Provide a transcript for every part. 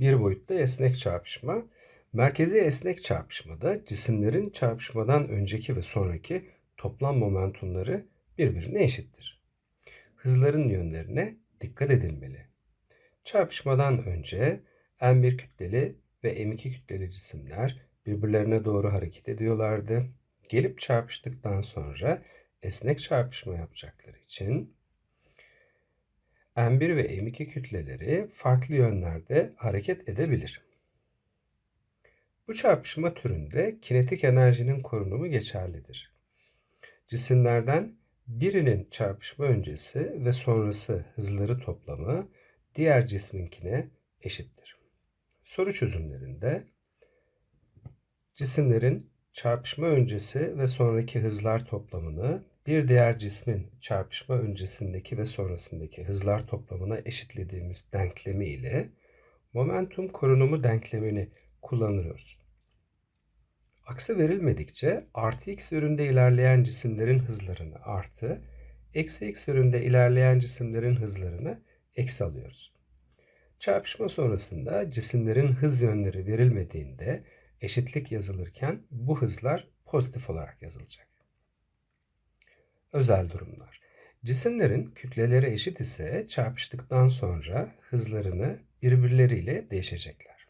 Bir boyutta esnek çarpışma. Merkezi esnek çarpışmada cisimlerin çarpışmadan önceki ve sonraki toplam momentumları birbirine eşittir. Hızların yönlerine dikkat edilmeli. Çarpışmadan önce M1 kütleli ve M2 kütleli cisimler birbirlerine doğru hareket ediyorlardı. Gelip çarpıştıktan sonra esnek çarpışma yapacakları için M1 ve M2 kütleleri farklı yönlerde hareket edebilir. Bu çarpışma türünde kinetik enerjinin korunumu geçerlidir. Cisimlerden birinin çarpışma öncesi ve sonrası hızları toplamı diğer cisminkine eşittir. Soru çözümlerinde cisimlerin çarpışma öncesi ve sonraki hızlar toplamını bir diğer cismin çarpışma öncesindeki ve sonrasındaki hızlar toplamına eşitlediğimiz denklemi ile momentum korunumu denklemini kullanıyoruz. Aksi verilmedikçe artı x yönünde ilerleyen cisimlerin hızlarını artı, eksi x yönünde ilerleyen cisimlerin hızlarını eksi alıyoruz. Çarpışma sonrasında cisimlerin hız yönleri verilmediğinde eşitlik yazılırken bu hızlar pozitif olarak yazılacak. Özel durumlar. Cisimlerin kütleleri eşit ise çarpıştıktan sonra hızlarını birbirleriyle değişecekler.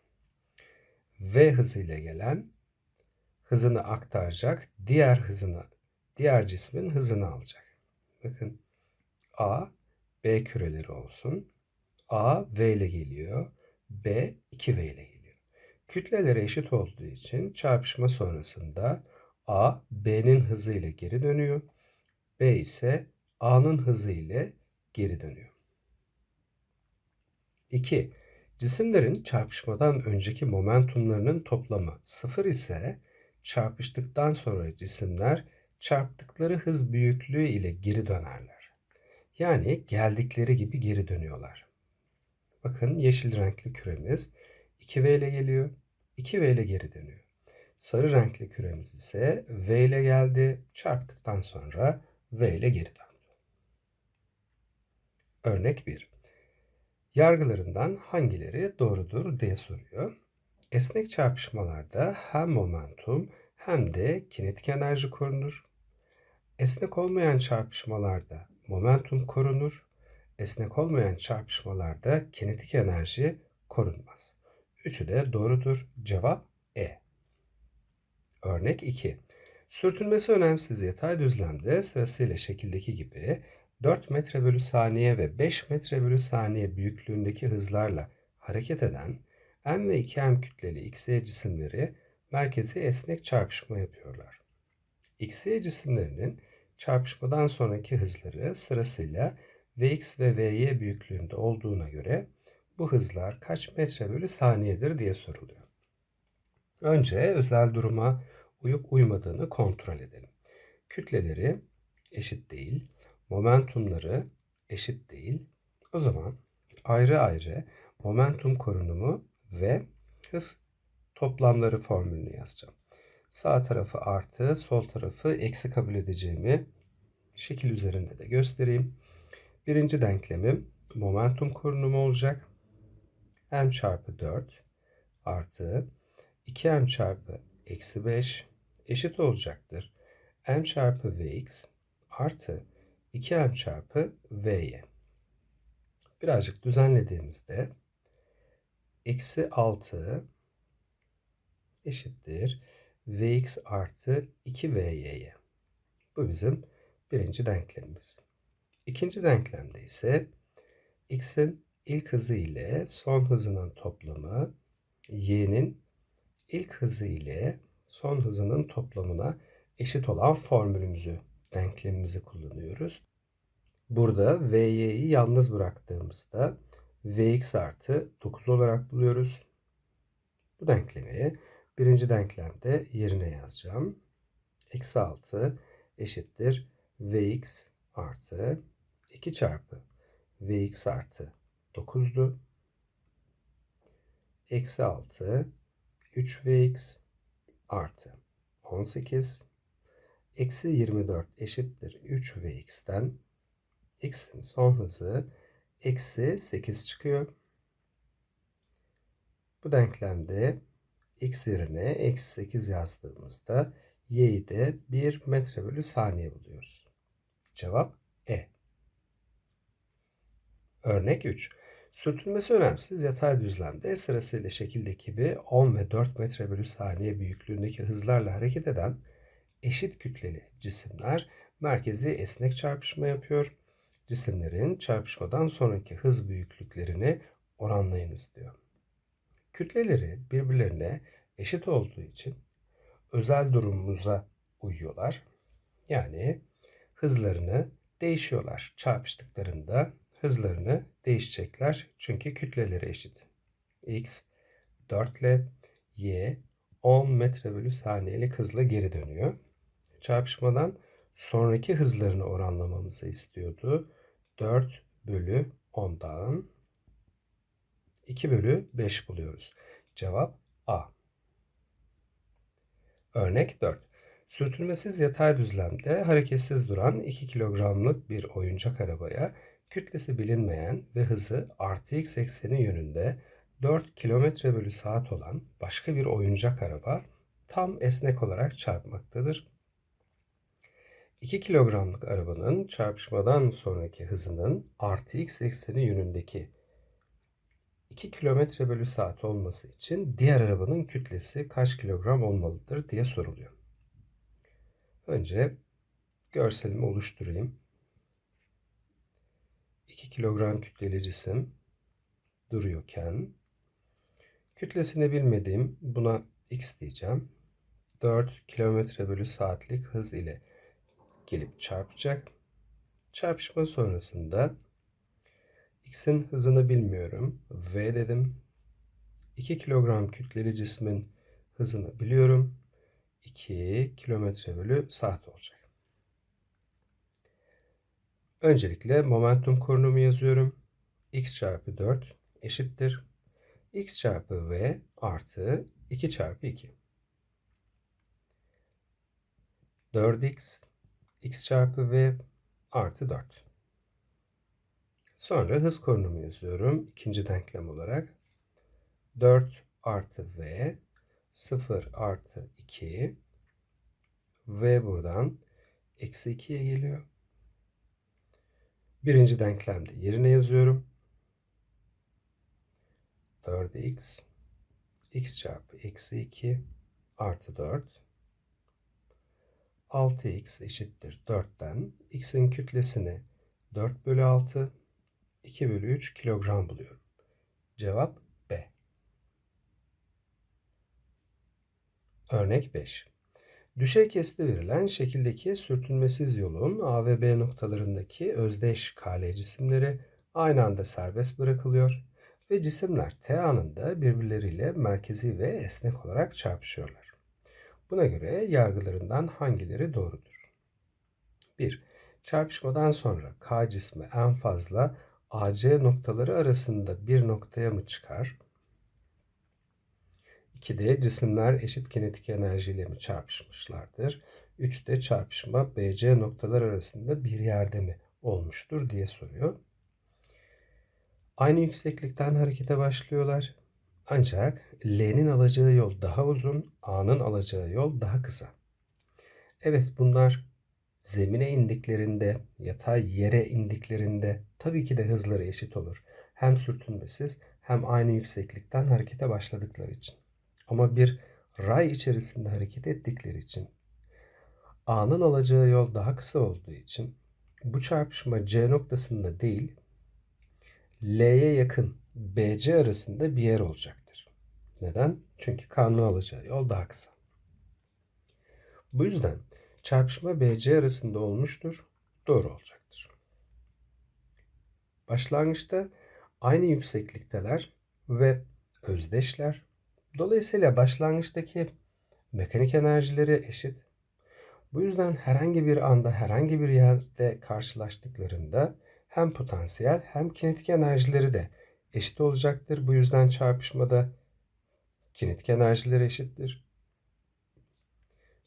V hızıyla gelen hızını aktaracak, diğer hızını, diğer cismin hızını alacak. Bakın A, B küreleri olsun. A, V ile geliyor. B, 2V ile geliyor. Kütleleri eşit olduğu için çarpışma sonrasında A, B'nin hızı ile geri dönüyor. B ise A'nın hızı ile geri dönüyor. 2. Cisimlerin çarpışmadan önceki momentumlarının toplamı 0 ise çarpıştıktan sonra cisimler çarptıkları hız büyüklüğü ile geri dönerler. Yani geldikleri gibi geri dönüyorlar. Bakın yeşil renkli küremiz 2V ile geliyor, 2V ile geri dönüyor. Sarı renkli küremiz ise V ile geldi, çarptıktan sonra V ile geri döndü. Örnek 1. Yargılarından hangileri doğrudur diye soruyor. Esnek çarpışmalarda hem momentum hem de kinetik enerji korunur. Esnek olmayan çarpışmalarda momentum korunur. Esnek olmayan çarpışmalarda kinetik enerji korunmaz. Üçü de doğrudur. Cevap E. Örnek 2. Sürtünmesi önemsiz yatay düzlemde sırasıyla şekildeki gibi 4 metre bölü saniye ve 5 metre bölü saniye büyüklüğündeki hızlarla hareket eden M ve 2M kütleli XY cisimleri merkezi esnek çarpışma yapıyorlar. XY cisimlerinin çarpışmadan sonraki hızları sırasıyla Vx ve Vy büyüklüğünde olduğuna göre bu hızlar kaç metre bölü saniyedir diye soruluyor. Önce özel duruma uyup uymadığını kontrol edelim. Kütleleri eşit değil, momentumları eşit değil. O zaman ayrı ayrı momentum korunumu ve hız toplamları formülünü yazacağım. Sağ tarafı artı, sol tarafı eksi kabul edeceğimi şekil üzerinde de göstereyim. Birinci denklemim momentum korunumu olacak. m çarpı 4 artı 2m çarpı eksi 5 eşit olacaktır. m çarpı vx artı 2m çarpı vy. Birazcık düzenlediğimizde eksi 6 eşittir vx artı 2vy'ye. Bu bizim birinci denklemimiz. İkinci denklemde ise x'in ilk hızı ile son hızının toplamı y'nin ilk hızı ile son hızının toplamına eşit olan formülümüzü, denklemimizi kullanıyoruz. Burada vy'yi yalnız bıraktığımızda vx artı 9 olarak buluyoruz. Bu denklemi birinci denklemde yerine yazacağım. Eksi 6 eşittir vx artı 2 çarpı vx artı 9'du. Eksi 6 3vx artı 18 eksi 24 eşittir 3vx'ten x'in son hızı eksi 8 çıkıyor. Bu denklemde x yerine eksi 8 yazdığımızda y'yi de 1 metre bölü saniye buluyoruz. Cevap E. Örnek 3. Sürtünmesi önemsiz yatay düzlemde sırasıyla şekildeki gibi 10 ve 4 metre bölü saniye büyüklüğündeki hızlarla hareket eden eşit kütleli cisimler merkezi esnek çarpışma yapıyor. Cisimlerin çarpışmadan sonraki hız büyüklüklerini oranlayınız diyor. Kütleleri birbirlerine eşit olduğu için özel durumumuza uyuyorlar. Yani hızlarını değişiyorlar. Çarpıştıklarında hızlarını değişecekler. Çünkü kütleleri eşit. X 4 ile Y 10 metre bölü saniyelik hızla geri dönüyor. Çarpışmadan sonraki hızlarını oranlamamızı istiyordu. 4 bölü 10'dan 2 bölü 5 buluyoruz. Cevap A. Örnek 4. Sürtünmesiz yatay düzlemde hareketsiz duran 2 kilogramlık bir oyuncak arabaya kütlesi bilinmeyen ve hızı artı x ekseni yönünde 4 kilometre bölü saat olan başka bir oyuncak araba tam esnek olarak çarpmaktadır. 2 kilogramlık arabanın çarpışmadan sonraki hızının artı x ekseni yönündeki 2 kilometre bölü saat olması için diğer arabanın kütlesi kaç kilogram olmalıdır diye soruluyor. Önce görselimi oluşturayım. 2 kilogram kütleli cisim duruyorken kütlesini bilmediğim buna x diyeceğim. 4 kilometre bölü saatlik hız ile gelip çarpacak. Çarpışma sonrasında x'in hızını bilmiyorum. v dedim. 2 kilogram kütleli cismin hızını biliyorum. 2 kilometre bölü saat olacak. Öncelikle momentum korunumu yazıyorum. x çarpı 4 eşittir. x çarpı v artı 2 çarpı 2. 4x x çarpı v artı 4. Sonra hız korunumu yazıyorum. ikinci denklem olarak. 4 artı v 0 artı 2 v buradan eksi 2'ye geliyor. Birinci denklemde yerine yazıyorum. 4x x çarpı eksi 2 artı 4 6x eşittir 4'ten x'in kütlesini 4 bölü 6 2 bölü 3 kilogram buluyorum. Cevap B. Örnek 5. Düşey kesti verilen şekildeki sürtünmesiz yolun A ve B noktalarındaki özdeş KL cisimleri aynı anda serbest bırakılıyor ve cisimler T anında birbirleriyle merkezi ve esnek olarak çarpışıyorlar. Buna göre yargılarından hangileri doğrudur? 1. Çarpışmadan sonra K cismi en fazla AC noktaları arasında bir noktaya mı çıkar? 2'de cisimler eşit kinetik enerjiyle mi çarpışmışlardır? 3'te çarpışma BC noktalar arasında bir yerde mi olmuştur diye soruyor. Aynı yükseklikten harekete başlıyorlar. Ancak L'nin alacağı yol daha uzun, A'nın alacağı yol daha kısa. Evet bunlar zemine indiklerinde, yatay yere indiklerinde tabii ki de hızları eşit olur. Hem sürtünmesiz hem aynı yükseklikten harekete başladıkları için. Ama bir ray içerisinde hareket ettikleri için A'nın alacağı yol daha kısa olduğu için bu çarpışma C noktasında değil L'ye yakın BC arasında bir yer olacaktır. Neden? Çünkü K'nın alacağı yol daha kısa. Bu yüzden çarpışma BC arasında olmuştur. Doğru olacaktır. Başlangıçta aynı yükseklikteler ve özdeşler. Dolayısıyla başlangıçtaki mekanik enerjileri eşit. Bu yüzden herhangi bir anda herhangi bir yerde karşılaştıklarında hem potansiyel hem kinetik enerjileri de eşit olacaktır. Bu yüzden çarpışmada kinetik enerjileri eşittir.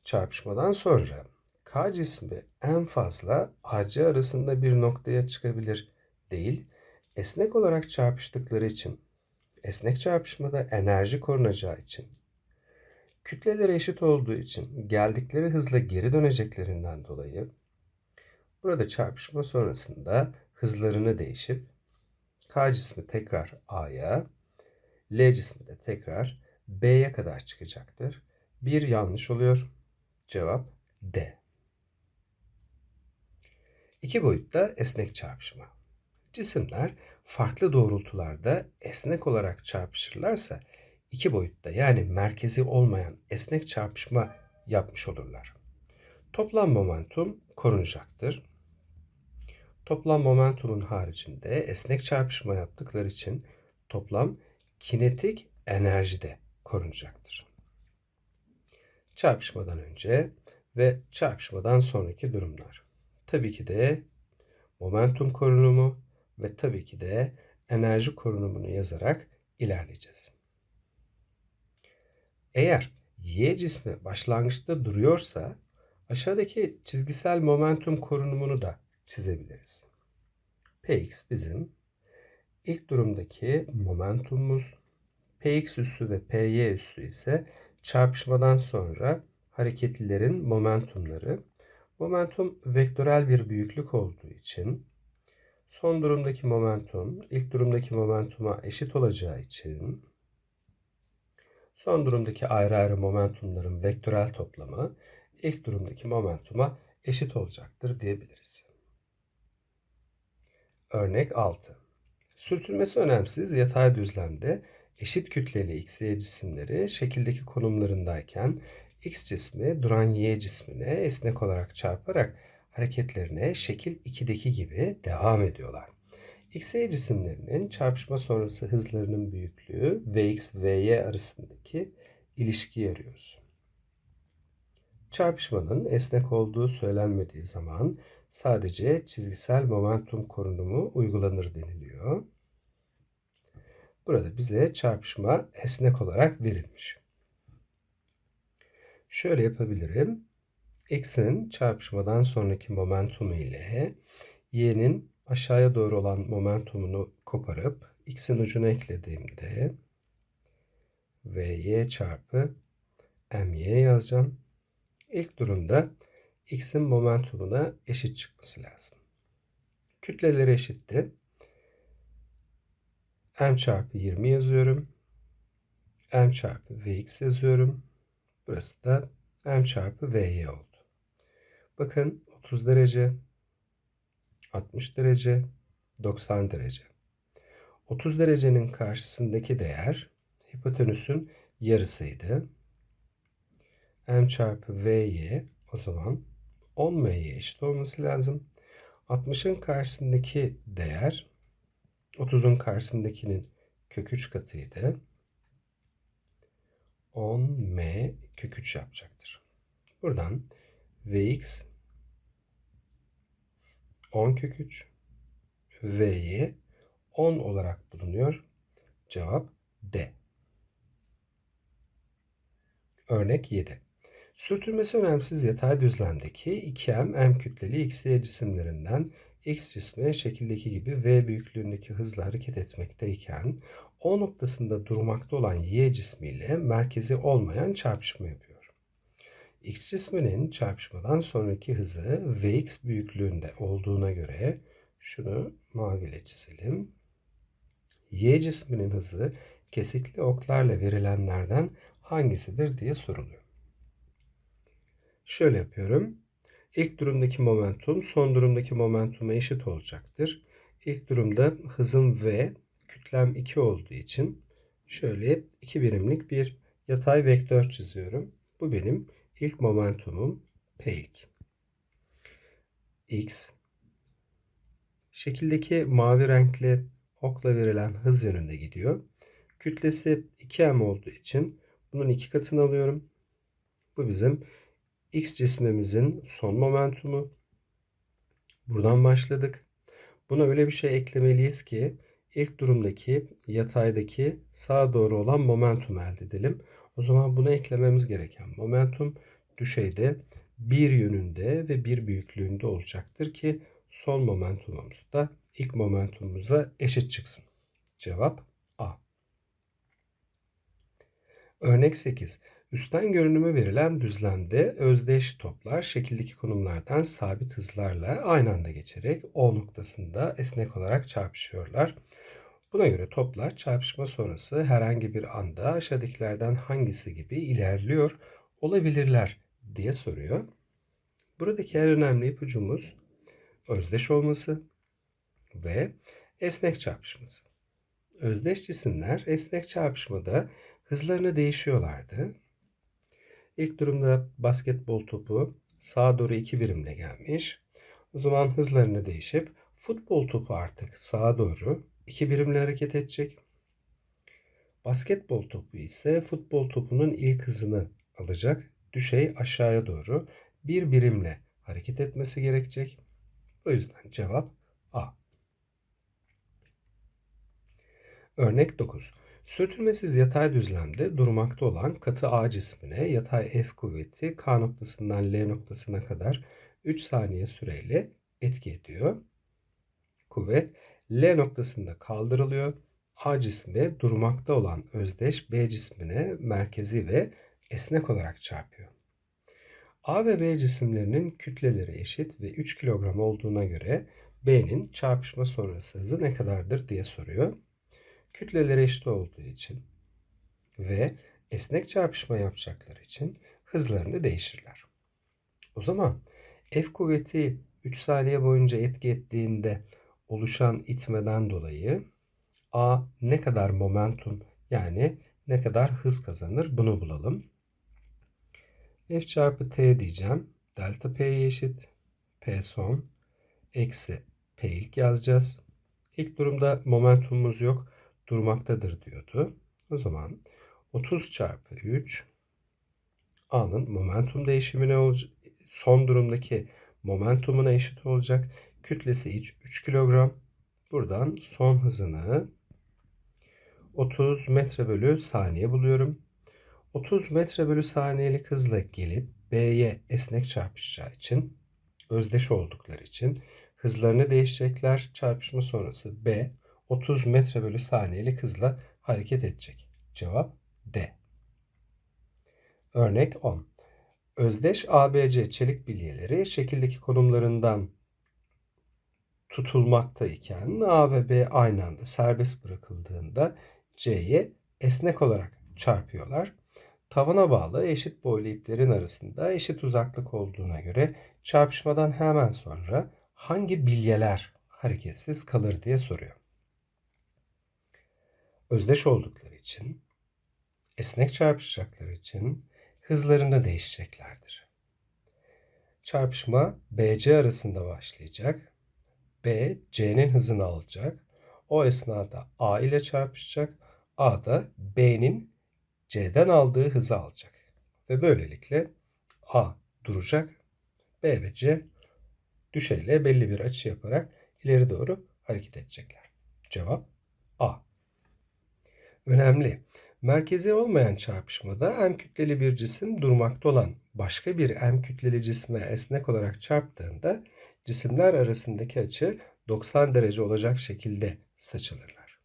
Çarpışmadan sonra K cismi en fazla AC arasında bir noktaya çıkabilir değil, esnek olarak çarpıştıkları için esnek çarpışmada enerji korunacağı için, kütleleri eşit olduğu için geldikleri hızla geri döneceklerinden dolayı burada çarpışma sonrasında hızlarını değişip K cismi tekrar A'ya, L cismi de tekrar B'ye kadar çıkacaktır. Bir yanlış oluyor. Cevap D. İki boyutta esnek çarpışma. Cisimler farklı doğrultularda esnek olarak çarpışırlarsa iki boyutta yani merkezi olmayan esnek çarpışma yapmış olurlar. Toplam momentum korunacaktır. Toplam momentumun haricinde esnek çarpışma yaptıkları için toplam kinetik enerji de korunacaktır. Çarpışmadan önce ve çarpışmadan sonraki durumlar. Tabii ki de momentum korunumu ve tabii ki de enerji korunumunu yazarak ilerleyeceğiz. Eğer y cismi başlangıçta duruyorsa aşağıdaki çizgisel momentum korunumunu da çizebiliriz. Px bizim ilk durumdaki momentumumuz, Px üssü ve Py üssü ise çarpışmadan sonra hareketlilerin momentumları. Momentum vektörel bir büyüklük olduğu için son durumdaki momentum ilk durumdaki momentuma eşit olacağı için son durumdaki ayrı ayrı momentumların vektörel toplamı ilk durumdaki momentuma eşit olacaktır diyebiliriz. Örnek 6. Sürtünmesi önemsiz yatay düzlemde eşit kütleli x, y cisimleri şekildeki konumlarındayken x cismi duran y cismine esnek olarak çarparak hareketlerine şekil 2'deki gibi devam ediyorlar. X, Y cisimlerinin çarpışma sonrası hızlarının büyüklüğü Vx, Vy arasındaki ilişkiyi arıyoruz. Çarpışmanın esnek olduğu söylenmediği zaman sadece çizgisel momentum korunumu uygulanır deniliyor. Burada bize çarpışma esnek olarak verilmiş. Şöyle yapabilirim. X'in çarpışmadan sonraki momentumu ile Y'nin aşağıya doğru olan momentumunu koparıp X'in ucuna eklediğimde Vy çarpı My yazacağım. İlk durumda X'in momentumuna eşit çıkması lazım. Kütleleri eşitti. M çarpı 20 yazıyorum. M çarpı Vx yazıyorum. Burası da M çarpı Vy oldu. Bakın 30 derece, 60 derece, 90 derece. 30 derecenin karşısındaki değer hipotenüsün yarısıydı. M çarpı Vy o zaman 10 M'ye eşit olması lazım. 60'ın karşısındaki değer 30'un karşısındakinin kök 3 katıydı. 10m kök 3 yapacaktır. Buradan vx 10 kök 3 vy 10 olarak bulunuyor. Cevap D. Örnek 7. Sürtünmesi önemsiz yatay düzlemdeki 2m m kütleli x y cisimlerinden X cismi şekildeki gibi V büyüklüğündeki hızla hareket etmekteyken O noktasında durmakta olan Y cismiyle merkezi olmayan çarpışma yapıyor. X cisminin çarpışmadan sonraki hızı Vx büyüklüğünde olduğuna göre şunu maviyle çizelim. Y cisminin hızı kesikli oklarla verilenlerden hangisidir diye soruluyor. Şöyle yapıyorum. İlk durumdaki momentum son durumdaki momentuma eşit olacaktır. İlk durumda hızım v, kütlem 2 olduğu için şöyle 2 birimlik bir yatay vektör çiziyorum. Bu benim ilk momentumum P ilk. X şekildeki mavi renkli okla verilen hız yönünde gidiyor. Kütlesi 2m olduğu için bunun iki katını alıyorum. Bu bizim X cismimizin son momentumu. Buradan başladık. Buna öyle bir şey eklemeliyiz ki ilk durumdaki yataydaki sağa doğru olan momentum elde edelim. O zaman buna eklememiz gereken momentum düşeyde bir yönünde ve bir büyüklüğünde olacaktır ki son momentumumuz da ilk momentumumuza eşit çıksın. Cevap A. Örnek 8. Üstten görünümü verilen düzlemde özdeş toplar şekildeki konumlardan sabit hızlarla aynı anda geçerek O noktasında esnek olarak çarpışıyorlar. Buna göre toplar çarpışma sonrası herhangi bir anda aşağıdakilerden hangisi gibi ilerliyor olabilirler diye soruyor. Buradaki en önemli ipucumuz özdeş olması ve esnek çarpışması. Özdeş cisimler esnek çarpışmada hızlarını değişiyorlardı. İlk durumda basketbol topu sağa doğru iki birimle gelmiş. O zaman hızlarını değişip futbol topu artık sağa doğru iki birimle hareket edecek. Basketbol topu ise futbol topunun ilk hızını alacak. Düşey aşağıya doğru bir birimle hareket etmesi gerekecek. O yüzden cevap A. Örnek 9. Sürtünmesiz yatay düzlemde durmakta olan katı A cismine yatay F kuvveti K noktasından L noktasına kadar 3 saniye süreyle etki ediyor. Kuvvet L noktasında kaldırılıyor. A cismi durmakta olan özdeş B cismine merkezi ve esnek olarak çarpıyor. A ve B cisimlerinin kütleleri eşit ve 3 kilogram olduğuna göre B'nin çarpışma sonrası hızı ne kadardır diye soruyor. Kütleleri eşit olduğu için ve esnek çarpışma yapacakları için hızlarını değişirler. O zaman F kuvveti 3 saniye boyunca etki ettiğinde oluşan itmeden dolayı A ne kadar momentum yani ne kadar hız kazanır bunu bulalım. F çarpı T diyeceğim. Delta P'ye eşit. P son. Eksi P ilk yazacağız. İlk durumda momentumumuz yok. Durmaktadır diyordu. O zaman 30 çarpı 3 A'nın momentum değişimi ne olacak? Son durumdaki momentumuna eşit olacak. Kütlesi 3 kilogram. Buradan son hızını 30 metre bölü saniye buluyorum. 30 metre bölü saniyelik hızla gelip B'ye esnek çarpışacağı için özdeş oldukları için hızlarını değişecekler. Çarpışma sonrası B 30 metre bölü saniyelik hızla hareket edecek. Cevap D. Örnek 10. Özdeş ABC çelik bilyeleri şekildeki konumlarından tutulmakta iken A ve B aynı anda serbest bırakıldığında C'ye esnek olarak çarpıyorlar. Tavana bağlı eşit boylu iplerin arasında eşit uzaklık olduğuna göre çarpışmadan hemen sonra hangi bilyeler hareketsiz kalır diye soruyor. Özdeş oldukları için, esnek çarpışacakları için hızlarında değişeceklerdir. Çarpışma BC arasında başlayacak. B, C'nin hızını alacak. O esnada A ile çarpışacak. A da B'nin C'den aldığı hızı alacak. Ve böylelikle A duracak. B ve C düşeyle belli bir açı yaparak ileri doğru hareket edecekler. Cevap A. Önemli. Merkezi olmayan çarpışmada M kütleli bir cisim durmakta olan başka bir M kütleli cisme esnek olarak çarptığında cisimler arasındaki açı 90 derece olacak şekilde saçılırlar.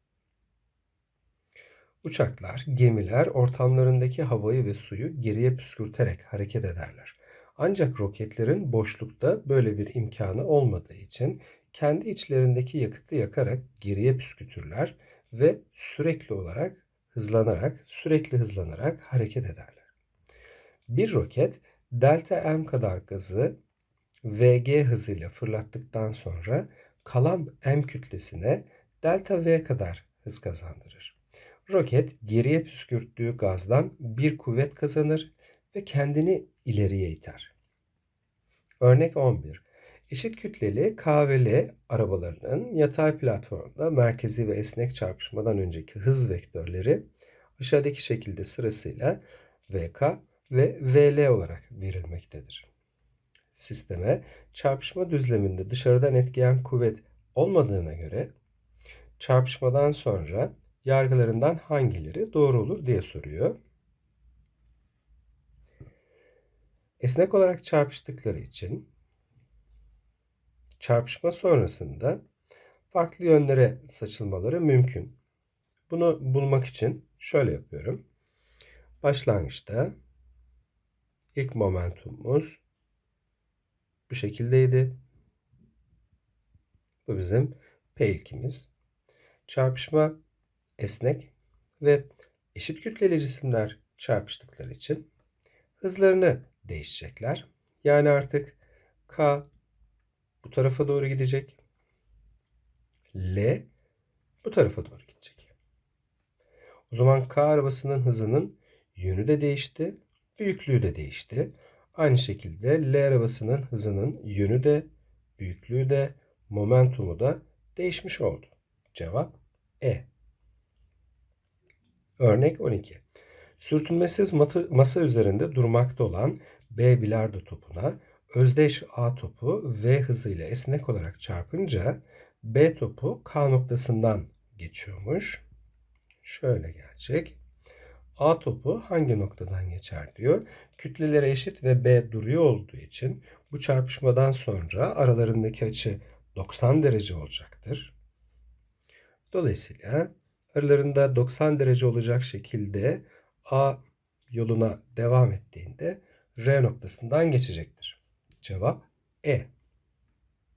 Uçaklar, gemiler ortamlarındaki havayı ve suyu geriye püskürterek hareket ederler. Ancak roketlerin boşlukta böyle bir imkanı olmadığı için kendi içlerindeki yakıtı yakarak geriye püskürtürler ve sürekli olarak hızlanarak, sürekli hızlanarak hareket ederler. Bir roket delta m kadar gazı vg hızıyla fırlattıktan sonra kalan m kütlesine delta v kadar hız kazandırır. Roket geriye püskürttüğü gazdan bir kuvvet kazanır ve kendini ileriye iter. Örnek 11. Eşit kütleli K ve L arabalarının yatay platformda merkezi ve esnek çarpışmadan önceki hız vektörleri aşağıdaki şekilde sırasıyla VK ve VL olarak verilmektedir. Sisteme çarpışma düzleminde dışarıdan etkileyen kuvvet olmadığına göre çarpışmadan sonra yargılarından hangileri doğru olur diye soruyor. Esnek olarak çarpıştıkları için çarpışma sonrasında farklı yönlere saçılmaları mümkün. Bunu bulmak için şöyle yapıyorum. Başlangıçta ilk momentumumuz bu şekildeydi. Bu bizim P ilkimiz. Çarpışma esnek ve eşit kütleli cisimler çarpıştıkları için hızlarını değişecekler. Yani artık K bu tarafa doğru gidecek. L bu tarafa doğru gidecek. O zaman K arabasının hızının yönü de değişti, büyüklüğü de değişti. Aynı şekilde L arabasının hızının yönü de, büyüklüğü de, momentumu da değişmiş oldu. Cevap E. Örnek 12. Sürtünmesiz masa üzerinde durmakta olan B bilardo topuna özdeş A topu V hızıyla esnek olarak çarpınca B topu K noktasından geçiyormuş. Şöyle gelecek. A topu hangi noktadan geçer diyor. Kütlelere eşit ve B duruyor olduğu için bu çarpışmadan sonra aralarındaki açı 90 derece olacaktır. Dolayısıyla aralarında 90 derece olacak şekilde A yoluna devam ettiğinde R noktasından geçecektir. Cevap E.